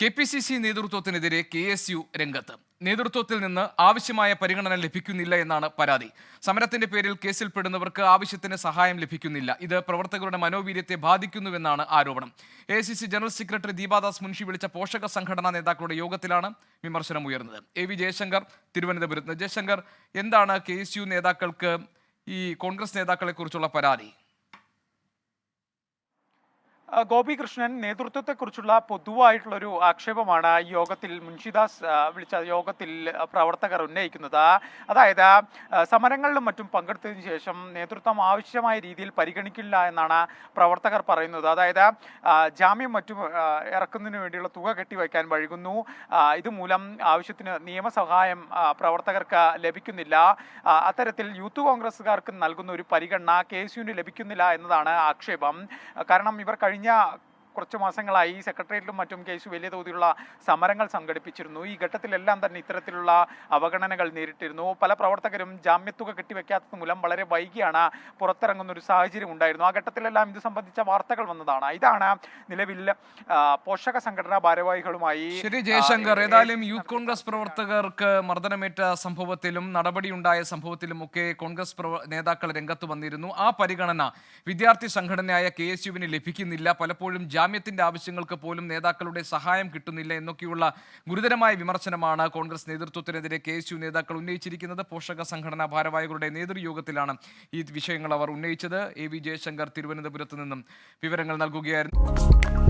K P C C നേതൃത്വത്തിനെതിരെ K S U രംഗത്ത്. നേതൃത്വത്തിൽ നിന്ന് ആവശ്യമായ പരിഗണന ലഭിക്കുന്നില്ല എന്നാണ് പരാതി. സമരത്തിന്റെ പേരിൽ കേസിൽപ്പെടുന്നവർക്ക് ആവശ്യത്തിന് സഹായം ലഭിക്കുന്നില്ല. ഇത് പ്രവർത്തകരുടെ മനോവീര്യത്തെ ബാധിക്കുന്നുവെന്നാണ് ആരോപണം. A general secretary Deepadas Munshi വിളിച്ച പോഷക സംഘടനാ നേതാക്കളുടെ യോഗത്തിലാണ് വിമർശനം ഉയർന്നത്. എ വി ജയശങ്കർ തിരുവനന്തപുരത്ത്. ജയശങ്കർ എന്താണ് കെ നേതാക്കൾക്ക് ഈ കോൺഗ്രസ് നേതാക്കളെ കുറിച്ചുള്ള പരാതി? ഗോപികൃഷ്ണൻ നേതൃത്വത്തെക്കുറിച്ചുള്ള പൊതുവായിട്ടുള്ള ഒരു ആക്ഷേപമാണ് യോഗത്തിൽ മുൻഷിദാസ് വിളിച്ച യോഗത്തിൽ പ്രവർത്തകർ ഉന്നയിക്കുന്നത്. അതായത് സമരങ്ങളിലും മറ്റും പങ്കെടുത്തതിന് ശേഷം നേതൃത്വം ആവശ്യമായ രീതിയിൽ പരിഗണിക്കില്ല എന്നാണ് പ്രവർത്തകർ പറയുന്നത്. അതായത് ജാമ്യം മറ്റും ഇറക്കുന്നതിന് വേണ്ടിയുള്ള തുക കെട്ടിവയ്ക്കാൻ വഴുകുന്നു. ഇതുമൂലം ആവശ്യത്തിന് നിയമസഹായം പ്രവർത്തകർക്ക് ലഭിക്കുന്നില്ല. അത്തരത്തിൽ യൂത്ത് കോൺഗ്രസ്സുകാർക്ക് നൽകുന്ന ഒരു പരിഗണന കെ ലഭിക്കുന്നില്ല എന്നതാണ് ആക്ഷേപം. കാരണം ഇവർ കഴിഞ്ഞ 人家 കുറച്ച് മാസങ്ങളായി സെക്രട്ടേറിയറ്റിലും മറ്റും കേസ് വലിയ തോതിലുള്ള സമരങ്ങൾ സംഘടിപ്പിച്ചിരുന്നു. ഈ ഘട്ടത്തിലെല്ലാം തന്നെ ഇത്തരത്തിലുള്ള അവഗണനകൾ നേരിട്ടിരുന്നു. പല പ്രവർത്തകരും ജാമ്യത്തുക കെട്ടിവെക്കാത്തത് മൂലം വളരെ വൈകിയാണ് പുറത്തിറങ്ങുന്ന ഒരു സാഹചര്യം ഉണ്ടായിരുന്നു. ആ ഘട്ടത്തിലെല്ലാം ഇത് സംബന്ധിച്ച വാർത്തകൾ വന്നതാണ്. ഇതാണ് നിലവിൽ പോഷക സംഘടനാ ഭാരവാഹികളുമായി ശരി ജയശങ്കർ. ഏതായാലും യൂത്ത് കോൺഗ്രസ് പ്രവർത്തകർക്ക് മർദ്ദനമേറ്റ സംഭവത്തിലും നടപടിയുണ്ടായ സംഭവത്തിലും ഒക്കെ കോൺഗ്രസ് നേതാക്കൾ രംഗത്ത് വന്നിരുന്നു. ആ പരിഗണന വിദ്യാർത്ഥി സംഘടനയായ കെ എസ് യുവിന് ലഭിക്കുന്നില്ല. പലപ്പോഴും ജാമ്യത്തിന്റെ ആവശ്യങ്ങൾക്ക് പോലും നേതാക്കളുടെ സഹായം കിട്ടുന്നില്ല എന്നൊക്കെയുള്ള ഗുരുതരമായ വിമർശനമാണ് കോൺഗ്രസ് നേതൃത്വത്തിനെതിരെ കെ എസ് യു നേതാക്കൾ ഉന്നയിച്ചിരിക്കുന്നത്. പോഷക സംഘടനാ ഭാരവാഹികളുടെ നേതൃയോഗത്തിലാണ് ഈ വിഷയങ്ങൾ അവർ ഉന്നയിച്ചത്. എ വി ജയശങ്കർ തിരുവനന്തപുരത്ത് നിന്നും വിവരങ്ങൾ നൽകുകയായിരുന്നു.